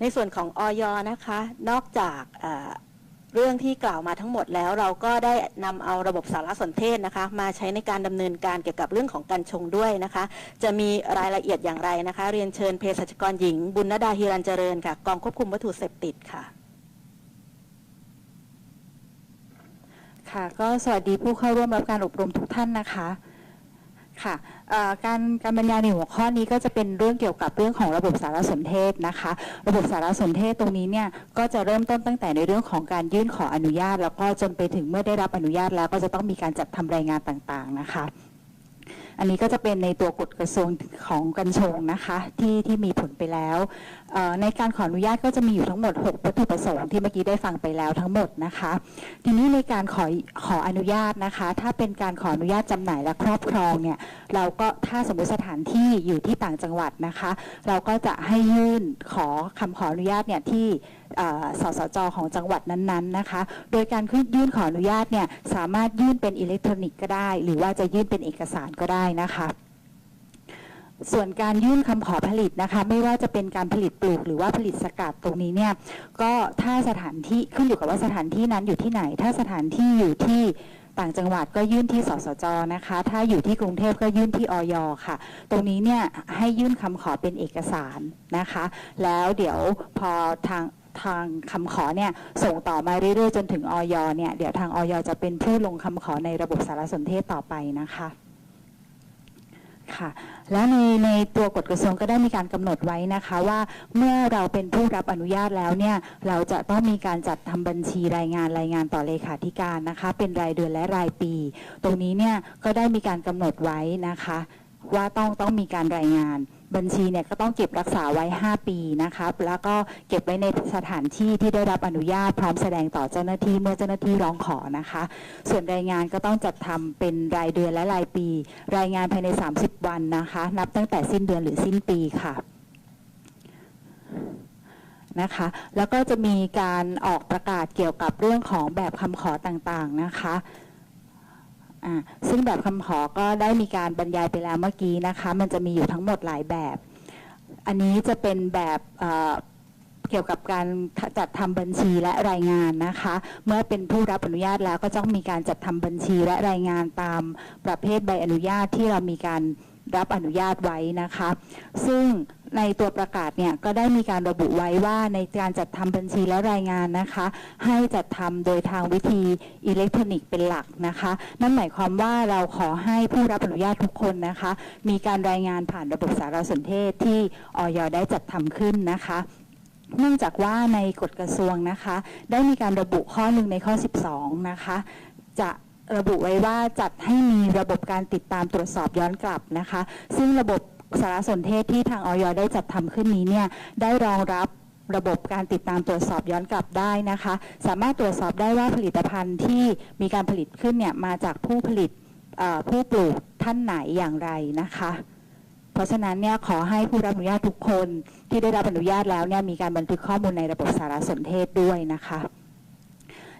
ในส่วนของออยนะคะ นอกจากเรื่องที่กล่าวมาทั้งหมดแล้ว เราก็ได้นำเอาระบบสารสนเทศนะคะ มาใช้ในการดำเนินการเกี่ยวกับเรื่องของการชงด้วยนะคะ จะมีรายละเอียดอย่างไรนะคะ เรียนเชิญเภสัชกรหญิง บุญนดาฮิรันเจริญค่ะ กองควบคุมวัตถุเสพติดค่ะค่ะ ก็สวัสดีผู้เข้าร่วมรับการอบรมทุกท่านนะคะ ค่ะการการบรรยายในหัวข้อนี้ก็จะเป็นเรื่องเกี่ยวกับเรื่องของระบบสารสนเทศนะคะ ระบบสารสนเทศตรงนี้เนี่ยก็จะเริ่มต้นตั้งแต่ในเรื่องของการยื่นขออนุญาต แล้วก็จนไปถึงเมื่อได้รับอนุญาตแล้วก็จะต้องมีการจัดทำรายงานต่างๆนะคะ อันนี้ก็จะเป็นในตัวกฎกระทรวงของกัญชงนะคะที่ที่มีผลไปแล้วในการขออนุญาตก็จะมีอยู่ทั้งหมด 6 วัตถุประสงค์ที่เมื่อกี้ได้ฟังไปแล้วทั้งหมดนะคะ ทีนี้ในการขอขออนุญาตนะคะ ถ้าเป็นการขออนุญาตจำหน่ายและครอบครองเนี่ยเราก็ถ้าสมมติสถานที่อยู่ที่ต่างจังหวัดนะคะ เราก็จะให้ยื่นขอคำขออนุญาตเนี่ยที่ สสจของจังหวัดนั้นๆนะคะ โดยการขึ้นยื่นขออนุญาตเนี่ยสามารถยื่นเป็นอิเล็กทรอนิกส์ก็ได้ หรือว่าจะยื่นเป็นเอกสารก็ได้นะคะส่วนการยื่นคำขอผลิตนะคะ ไม่ว่าจะเป็นการผลิตปลูกหรือว่าผลิตสกัดตรงนี้เนี่ยก็ถ้าสถานที่ขึ้นอยู่กับว่าสถานที่นั้นอยู่ที่ไหน ถ้าสถานที่อยู่ที่ต่างจังหวัดก็ยื่นที่สสจนะคะ ถ้าอยู่ที่กรุงเทพก็ยื่นที่ออยค่ะ ตรงนี้เนี่ยให้ยื่นคำขอเป็นเอกสารนะคะ แล้วเดี๋ยวพอทาง ทางคำขอเนี่ยส่งต่อมาเรื่อยๆ จนถึงออยเนี่ยเดี๋ยวทางออยจะเป็นผู้ลงคำขอในระบบสารสนเทศต่อไปนะคะค่ะแล้วในในตัวกฎกระทรวงก็ได้มีการกำหนดไว้นะคะว่าเมื่อเราเป็นผู้รับอนุญาตแล้วเนี่ยเราจะต้องมีการจัดทำบัญชีรายงานรายงานต่อเลขาธิการนะคะ เป็นรายเดือนและรายปี ตรงนี้เนี่ยก็ได้มีการกำหนดไว้นะคะ ว่าต้องต้องมีการรายงาน บัญชีเนี่ยก็ต้องเก็บรักษาไว้ 5 ปีนะคะแล้วก็เก็บไว้ในสถานที่ที่ได้รับอนุญาตพร้อมแสดงต่อเจ้าหน้าที่เมื่อเจ้าหน้าที่ร้องขอนะคะ ส่วนรายงานก็ต้องจัดทำเป็นรายเดือนและรายปี รายงานภายใน 30 วันนะคะ นับตั้งแต่สิ้นเดือนหรือสิ้นปีค่ะนะคะแล้วก็จะมีการออกประกาศเกี่ยวกับเรื่องของแบบคำขอต่างๆนะคะ อ่าซึ่งแบบคำขอก็ได้มีการบรรยายไปแล้วเมื่อกี้นะคะ มันจะมีอยู่ทั้งหมดหลายแบบ อันนี้จะเป็นแบบเอ่อเกี่ยวกับการจัดทำบัญชีและรายงานนะคะ เมื่อเป็นผู้รับอนุญาตแล้วก็ต้องมีการจัดทำบัญชีและรายงานตามประเภทใบอนุญาตที่เรามีการรับอนุญาตไว้นะคะ ซึ่ง ในตัวประกาศเนี่ยก็ได้มีการระบุไว้ว่าในการจัดทำบัญชีและรายงานนะคะ ให้จัดทำโดยทางวิธีอิเล็กทรอนิกส์เป็นหลักนะคะ นั่นหมายความว่าเราขอให้ผู้รับอนุญาตทุกคนนะคะ มีการรายงานผ่านระบบสารสนเทศที่ออยได้จัดทำขึ้นนะคะเนื่องจากว่าในกฎกระทรวงนะคะ ได้มีการระบุข้อหนึ่งในข้อ 12 นะคะ จะระบุไว้ว่าจัดให้มีระบบการติดตามตรวจสอบย้อนกลับนะคะ ซึ่งระบบ สารสนเทศที่ทางออยได้จัดทำขึ้นนี้เนี่ยได้รองรับระบบการติดตามตรวจสอบย้อนกลับได้นะคะ สามารถตรวจสอบได้ว่าผลิตภัณฑ์ที่มีการผลิตขึ้นเนี่ยมาจากผู้ผลิตผู้ปลูกท่านไหนอย่างไรนะคะ เพราะฉะนั้นเนี่ยขอให้ผู้รับอนุญาตทุกคนที่ได้รับอนุญาตแล้วเนี่ยมีการบันทึกข้อมูลในระบบสารสนเทศด้วยนะคะ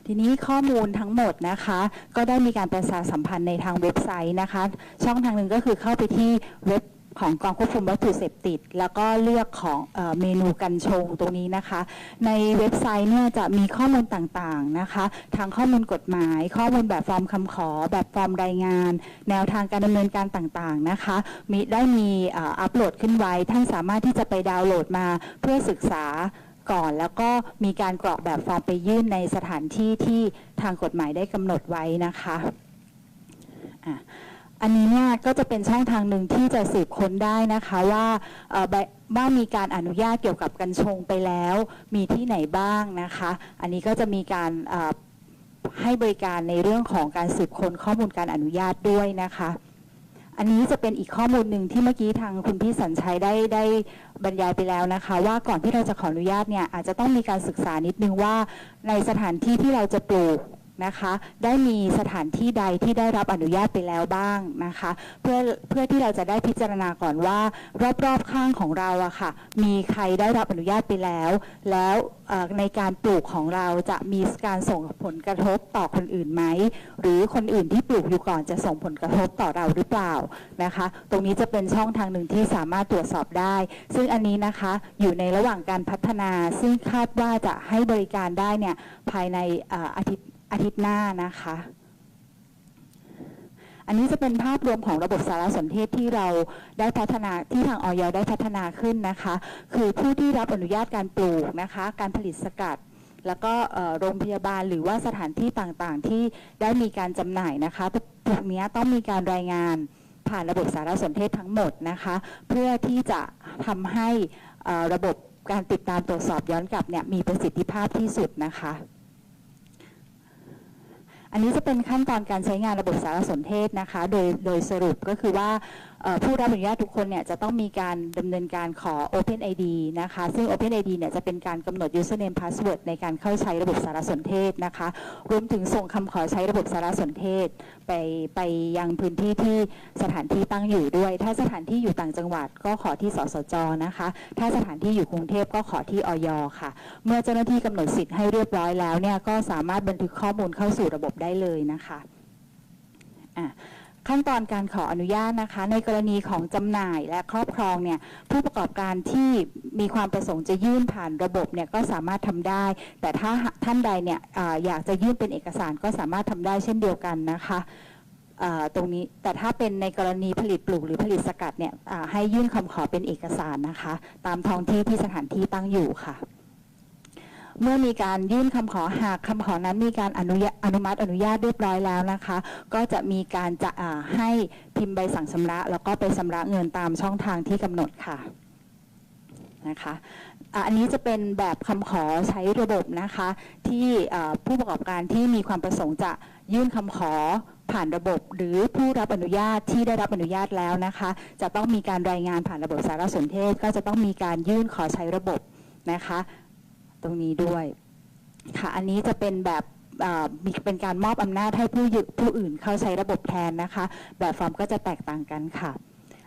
ทีนี้ข้อมูลทั้งหมดนะคะ ก็ได้มีการประชาสัมพันธ์ในทางเว็บไซต์นะคะ ช่องทางหนึ่งก็คือเข้าไปที่เว็บ ของกองควบคุมวัตถุเสพติด แล้วก็เลือกของเออเมนูกัญชงตรงนี้นะคะ ในเว็บไซต์เนี่ยจะมีข้อมูลต่างๆนะคะ ทางข้อมูลกฎหมาย ข้อมูลแบบฟอร์มคำขอ แบบฟอร์มรายงาน แนวทางการดำเนินการต่างๆนะคะ มีได้มีอัปโหลดขึ้นไว้ ท่านสามารถที่จะไปดาวน์โหลดมาเพื่อศึกษาก่อนแล้วก็มีการกรอกแบบฟอร์มไปยื่นในสถานที่ที่ทางกฎหมายได้กำหนดไว้นะคะอะ อันนี้เนี่ยก็จะเป็นช่องทางหนึ่งที่จะสืบค้นได้นะคะว่าบว่ามีการอนุญาตเกี่ยวกับกัญชงไปแล้ว มีที่ไหนบ้างนะคะ อันนี้ก็จะมีการให้บริการในเรื่องของการสืบค้นข้อมูลการอนุญาตด้วยนะคะ อันนี้จะเป็นอีกข้อมูลหนึ่งที่เมื่อกี้ทางคุณพี่สัญชัยได้ได้บรรยายไปแล้วนะคะ ว่าก่อนที่เราจะขออนุญาตเนี่ยอาจจะต้องมีการศึกษานิดนึงว่าในสถานที่ที่เราจะปลูก นะคะ ได้มีสถานที่ใดที่ได้รับอนุญาตไปแล้วบ้างนะคะ เพื่อเพื่อที่เราจะได้พิจารณาก่อนว่ารอบๆข้างของเราอะค่ะ มีใครได้รับอนุญาตไปแล้ว แล้วในการปลูกของเราจะมีการส่งผลกระทบต่อคนอื่นไหม หรือคนอื่นที่ปลูกอยู่ก่อนจะส่งผลกระทบต่อเราหรือเปล่านะคะ ตรงนี้จะเป็นช่องทางหนึ่งที่สามารถตรวจสอบได้ ซึ่งอันนี้นะคะอยู่ในระหว่างการพัฒนา ซึ่งคาดว่าจะให้บริการได้เนี่ยภายในอาทิตย์ อาทิตย์หน้านะคะ อันนี้จะเป็นภาพรวมของระบบสารสนเทศที่เราได้พัฒนาที่ทางออยได้พัฒนาขึ้นนะคะ คือผู้ที่รับอนุญาตการปลูกนะคะ การผลิตสกัดแล้วก็โรงพยาบาลหรือว่าสถานที่ต่างๆ ที่ได้มีการจำหน่ายนะคะพวกเนี้ยต้องมีการรายงานผ่านระบบสารสนเทศทั้งหมดนะคะ เพื่อที่จะทำให้ระบบการติดตามตรวจสอบย้อนกลับเนี่ยมีประสิทธิภาพที่สุดนะคะ อันนี้จะเป็นขั้นตอนการใช้งานระบบสารสนเทศนะคะ โดยโดยสรุปก็คือว่า ผู้รับอนุญาตทุกคนเนี่ยจะต้องมีการดำเนินการขอ OpenID นะคะ ซึ่ง OpenID เนี่ยจะเป็นการกำหนด username password ในการเข้าใช้ระบบสารสนเทศนะคะ รวมถึงส่งคำขอใช้ระบบสารสนเทศ ไปไปยังพื้นที่ที่สถานที่ตั้งอยู่ด้วย ถ้าสถานที่อยู่ต่างจังหวัดก็ขอที่สสจนะคะ ถ้าสถานที่อยู่กรุงเทพก็ขอที่ออยค่ะ เมื่อเจ้าหน้าที่กำหนดสิทธิ์ให้เรียบร้อยแล้วเนี่ยก็สามารถบันทึกข้อมูลเข้าสู่ระบบได้เลยนะคะอะ ขั้นตอนการขออนุญาตนะคะ ในกรณีของจำหน่ายและครอบครองเนี่ยผู้ประกอบการที่มีความประสงค์จะยื่นผ่านระบบเนี่ยก็สามารถทำได้ แต่ถ้าท่านใดเนี่ยออยากจะยื่นเป็นเอกสารก็สามารถทำได้เช่นเดียวกันนะคะตรงนี้แต่ถ้าเป็นในกรณีผลิตปลูกหรือผลิตสกัดเนี่ยให้ยื่นคำขอเป็นเอกสารนะคะ ตามท้องที่ที่สถานที่ตั้งอยู่ค่ะ เมื่อมีการยื่นคำขอหากคำขอนั้นมีการอนุญาอนุมัติอนุญาตเรียบร้อยแล้วนะคะ ก็จะมีการจะให้พิมพ์ใบสั่งชำระ แล้วก็ไปชำระเงินตามช่องทางที่กำหนดค่ะนะคะอันนี้จะเป็นแบบคำขอใช้ระบบนะคะ ที่ผู้ประกอบการที่มีความประสงค์จะยื่นคำขอผ่านระบบ หรือผู้รับอนุญาตที่ได้รับอนุญาตแล้วนะคะ จะต้องมีการรายงานผ่านระบบสารสนเทศ ก็จะต้องมีการยื่นขอใช้ระบบนะคะ ตรงนี้ด้วย ค่ะ อันนี้จะเป็นแบบมีเป็นการมอบอำนาจให้ผู้ยึผู้อื่นเข้าใช้ระบบแทนนะคะ แบบฟอร์มก็จะแตกต่างกันค่ะ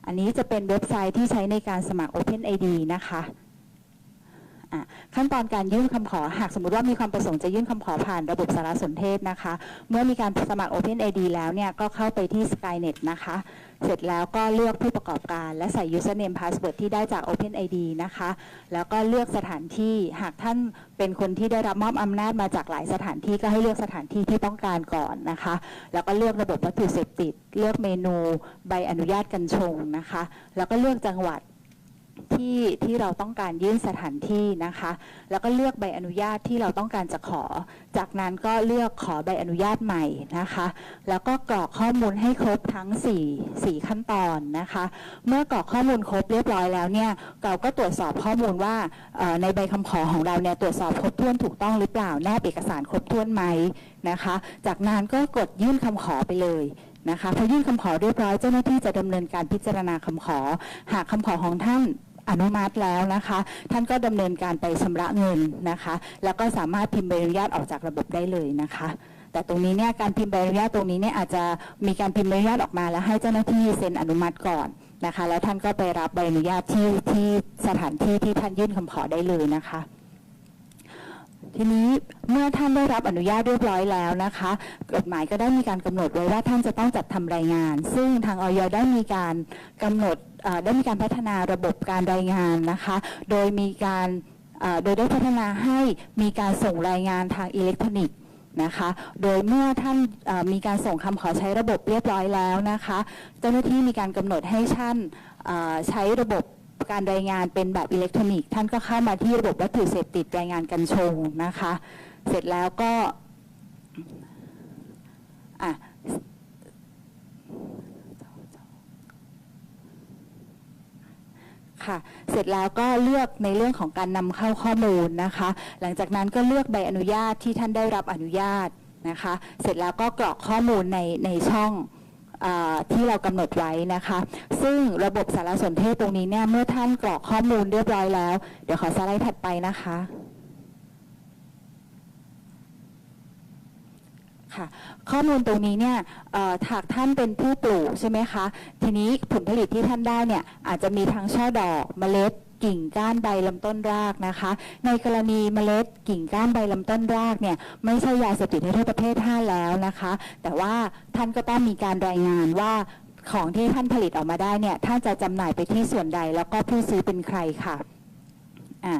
อันนี้จะเป็นเว็บไซต์ที่ใช้ในการสมัคร OpenID นะคะ ขั้นตอนการยื่นคำขอหากสมมติว่ามีความประสงค์จะยื่นคำขอผ่านระบบสารสนเทศนะคะ เมื่อมีการสมัคร OpenID แล้วเนี่ยก็เข้าไปที่ Skynet นะคะ เสร็จแล้วก็เลือกผู้ประกอบการ และใส่ username password ที่ได้จาก OpenID นะคะ แล้วก็เลือกสถานที่หากท่านเป็นคนที่ได้รับมอบอำนาจมาจากหลายสถานที่ก็ให้เลือกสถานที่ที่ต้องการก่อนนะคะ แล้วก็เลือกระบบวัตถุเสพติด เลือกเมนู ใบอนุญาตกัญชงนะคะ แล้วก็เลือกจังหวัด ที่ที่เราต้องการยื่นสถานที่นะคะ แล้วก็เลือกใบอนุญาตที่เราต้องการจะขอ จากนั้นก็เลือกขอใบอนุญาตใหม่นะคะ แล้วก็กรอกข้อมูลให้ครบทั้ง 4 4 ขั้นตอนนะคะ เมื่อกรอกข้อมูลครบเรียบร้อยแล้วเนี่ยเราก็ตรวจสอบข้อมูลว่าในใบคำขอของเราเนี่ยตรวจสอบครบถ้วนถูกต้องหรือเปล่าแนบเอกสารครบถ้วนไหมนะคะ จากนั้นก็กดยื่นคำขอไปเลยนะคะพอยื่นคำขอเรียบร้อยเจ้าหน้าที่จะดำเนินการพิจารณาคำขอ หากคำขอของท่าน อนุมัติแล้วนะคะ ท่านก็ดำเนินการไปชำระเงินนะคะ แล้วก็สามารถพิมพ์ใบอนุญาตออกจากระบบได้เลยนะคะ แต่ตรงนี้เนี่ยการพิมพ์ใบอนุญาตตรงนี้เนี่ยอาจจะมีการพิมพ์ใบอนุญาตออกมาแล้วให้เจ้าหน้าที่เซ็นอนุมัติก่อนนะคะ แล้วท่านก็ไปรับใบอนุญาตที่ที่สถานที่ที่ท่านยื่นคำขอได้เลยนะคะ ทีนี้เมื่อท่านได้รับอนุญาตเรียบร้อยแล้วนะคะ กฎหมายก็ได้มีการกำหนดไว้ว่าท่านจะต้องจัดทำรายงาน ซึ่งทางออยได้มีการกำหนดได้มีการพัฒนาระบบการรายงานนะคะ โดยมีการโดยได้พัฒนาให้มีการส่งรายงานทางอิเล็กทรอนิกส์นะคะ โดยเมื่อท่านมีการส่งคำขอใช้ระบบเรียบร้อยแล้วนะคะ เจ้าหน้าที่มีการกำหนดให้ท่านใช้ระบบ การรายงานเป็นแบบอิเล็กทรอนิกส์ท่านก็เข้ามาที่ระบบวัตถุเสพติดรายงานกัญชงนะคะ เสร็จแล้วก็อะค่ะเสร็จแล้วก็เลือกในเรื่องของการนำเข้าข้อมูลนะคะ หลังจากนั้นก็เลือกใบอนุญาตที่ท่านได้รับอนุญาตนะคะ เสร็จแล้วก็กรอกข้อมูลในในช่อง ที่เรากำหนดไว้นะคะ ซึ่งระบบสารสนเทศตรงนี้เนี่ยเมื่อท่านกรอกข้อมูลเรียบร้อยแล้ว เดี๋ยวขอสไลด์ถัดไปนะคะค่ะข้อมูลตรงนี้เนี่ยเอ่อหากท่านเป็นผู้ปลูกใช่ไหมคะ ทีนี้ผลผลิตที่ท่านได้เนี่ยอาจจะมีทั้งช่อดอกเมล็ด กิ่งก้านใบลำต้นรากนะคะ ในกรณีเมล็ดกิ่งก้านใบลำต้นรากเนี่ยไม่ใช่ยาเสพติดให้โทษประเภท 5 แล้วนะคะ แต่ว่าท่านก็ต้องมีการรายงานว่าของที่ท่านผลิตออกมาได้เนี่ยท่านจะจำหน่ายไปที่ส่วนใดแล้วก็ผู้ซื้อเป็นใครค่ะ อะ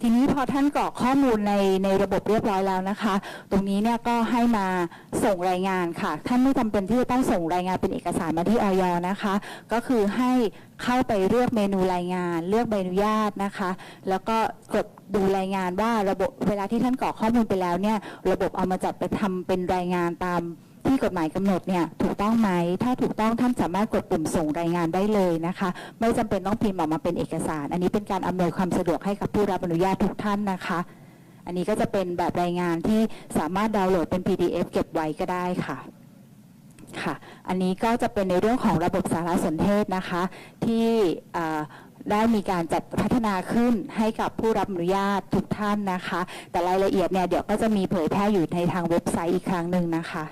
ทีนี้พอท่านกรอกข้อมูลในในระบบเรียบร้อยแล้วนะคะ ตรงนี้เนี่ยก็ให้มาส่งรายงานค่ะ ท่านไม่จำเป็นที่จะต้องส่งรายงานเป็นเอกสารมาที่ออยนะคะ ก็คือให้เข้าไปเลือกเมนูรายงาน เลือกใบอนุญาตนะคะ แล้วก็กดดูรายงานว่าระบบเวลาที่ท่านกรอกข้อมูลไปแล้วเนี่ยระบบเอามาจัดไปทำเป็นรายงานตาม ที่กฎหมายกำหนดเนี่ยถูกต้องไหม ถ้าถูกต้องท่านสามารถกดปุ่มส่งรายงานได้เลยนะคะ ไม่จำเป็นต้องพิมพ์ออกมาเป็นเอกสาร อันนี้เป็นการอำนวยความสะดวกให้กับผู้รับอนุญาตทุกท่านนะคะ อันนี้ก็จะเป็นแบบรายงานที่สามารถดาวน์โหลดเป็น PDF เก็บไว้ก็ได้ค่ะค่ะ อันนี้ก็จะเป็นในเรื่องของระบบสารสนเทศนะคะ ที่ได้มีการจัดพัฒนาขึ้นให้กับผู้รับอนุญาตทุกท่านนะคะ แต่รายละเอียดเนี่ยเดี๋ยวก็จะมีเผยแพร่อยู่ในทางเว็บไซต์อีกครั้งหนึ่งนะคะ